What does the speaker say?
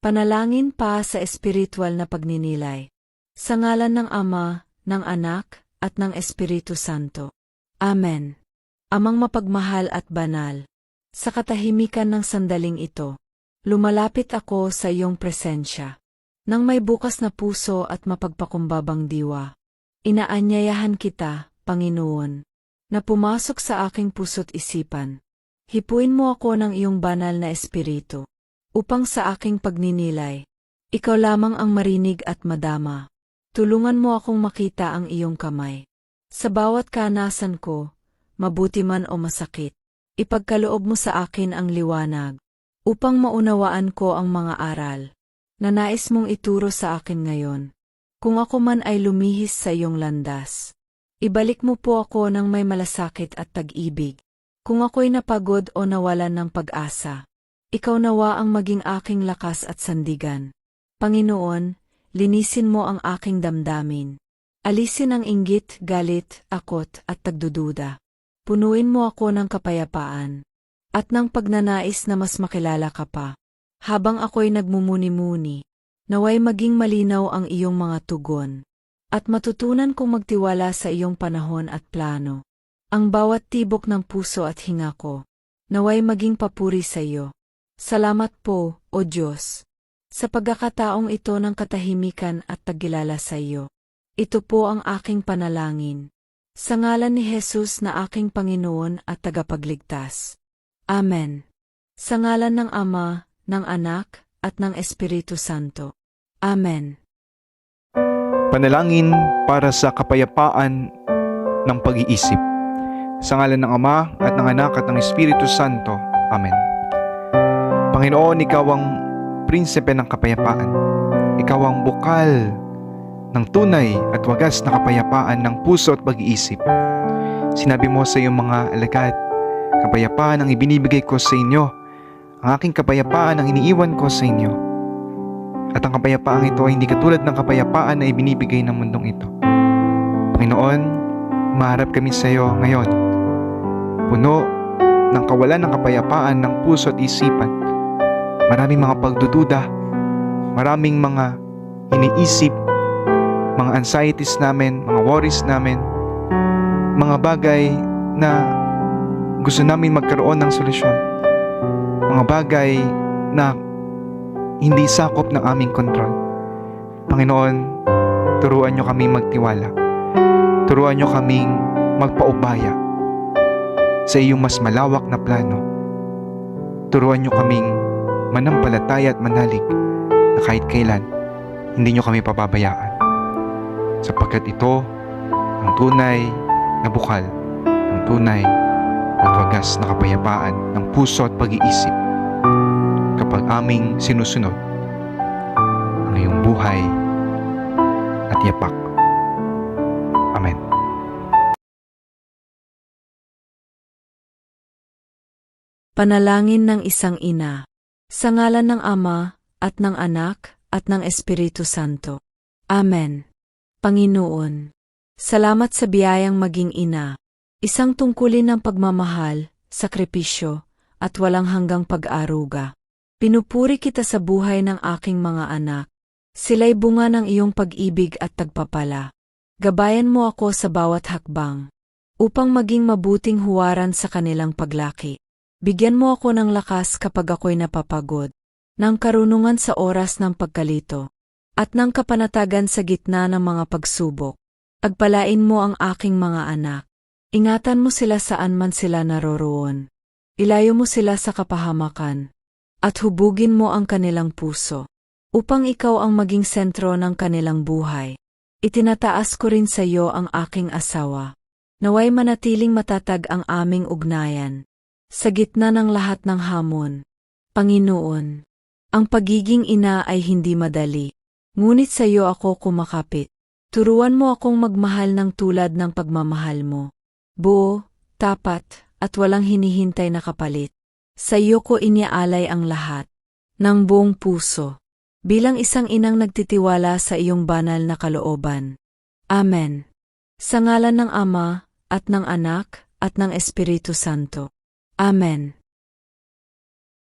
Panalangin pa sa espiritual na pagninilay. Sa ngalan ng Ama, ng Anak, at ng Espiritu Santo. Amen. Amang mapagmahal at banal. Sa katahimikan ng sandaling ito, lumalapit ako sa iyong presensya. Nang may bukas na puso at mapagpakumbabang diwa, inaanyayahan kita, Panginoon, na pumasok sa aking puso't isipan. Hipuin mo ako ng iyong banal na espiritu, upang sa aking pagninilay, ikaw lamang ang marinig at madama. Tulungan mo akong makita ang iyong kamay. Sa bawat kanasan ko, mabuti man o masakit, ipagkaloob mo sa akin ang liwanag, upang maunawaan ko ang mga aral na nais mong ituro sa akin ngayon. Kung ako man ay lumihis sa iyong landas, ibalik mo po ako ng may malasakit at tag-ibig. Kung ako'y napagod o nawalan ng pag-asa, ikaw nawa ang maging aking lakas at sandigan. Panginoon, linisin mo ang aking damdamin. Alisin ang inggit, galit, akot at tagdududa. Punuin mo ako ng kapayapaan at ng pagnanais na mas makilala ka pa. Habang ako'y nagmumuni-muni, naway maging malinaw ang iyong mga tugon at matutunan kong magtiwala sa iyong panahon at plano. Ang bawat tibok ng puso at hinga ko, naway maging papuri sa iyo. Salamat po, O Diyos, sa pagkakataong ito ng katahimikan at tagilala sa iyo. Ito po ang aking panalangin. Sa ngalan ni Jesus na aking Panginoon at tagapagligtas. Amen. Sa ngalan ng Ama, ng Anak, at ng Espiritu Santo. Amen. Panalangin para sa kapayapaan ng pag-iisip. Sa ngalan ng Ama at ng Anak at ng Espiritu Santo. Amen. Panginoon, Ikaw ang prinsipe ng kapayapaan. Ikaw ang bukal ng tunay at wagas na kapayapaan ng puso at pag-iisip. Sinabi mo sa iyong mga alagad, kapayapaan ang ibinibigay ko sa inyo. Ang aking kapayapaan ang iniiwan ko sa inyo. At ang kapayapaang ito ay hindi katulad ng kapayapaan na ibinibigay ng mundong ito. Panginoon, maharap kami sa iyo ngayon. Puno ng kawalan ng kapayapaan ng puso at isipan. Maraming mga pagdududa, maraming mga iniisip, mga anxieties namin, mga worries namin, mga bagay na gusto namin magkaroon ng solusyon. Mga bagay na hindi sakop ng aming kontrol. Panginoon, turuan niyo kaming magtiwala. Turuan niyo kaming magpaubaya sa iyong mas malawak na plano. Turuan niyo kaming manampalataya at manalig na kahit kailan hindi niyo kami pababayaan. Sapagkat ito ang tunay na bukal, ang tunay at wagas na kapayapaan ng puso at pag-iisip kapag aming sinusunod ang iyong buhay at yapak. Amen. Panalangin ng isang ina. Sa ngalan ng Ama, at ng Anak, at ng Espiritu Santo. Amen. Panginoon, salamat sa biyayang maging ina. Isang tungkulin ng pagmamahal, sakripisyo, at walang hanggang pag-aruga. Pinupuri kita sa buhay ng aking mga anak. Sila'y bunga ng iyong pag-ibig at tagpapala. Gabayan mo ako sa bawat hakbang, upang maging mabuting huwaran sa kanilang paglaki. Bigyan mo ako ng lakas kapag ako'y napapagod, ng karunungan sa oras ng pagkalito, at ng kapanatagan sa gitna ng mga pagsubok. Agpalain mo ang aking mga anak. Ingatan mo sila saan man sila naroroon. Ilayo mo sila sa kapahamakan at hubugin mo ang kanilang puso, upang ikaw ang maging sentro ng kanilang buhay. Itinataas ko rin sa iyo ang aking asawa. Naway manatiling matatag ang aming ugnayan. Sa gitna ng lahat ng hamon. Panginoon, ang pagiging ina ay hindi madali. Ngunit sa iyo ako kumakapit. Turuan mo akong magmahal ng tulad ng pagmamahal mo. Buo, tapat, at walang hinihintay na kapalit. Sa iyo ko iniaalay ang lahat, ng buong puso, bilang isang inang nagtitiwala sa iyong banal na kalooban. Amen. Sa ngalan ng Ama, at ng Anak, at ng Espiritu Santo. Amen.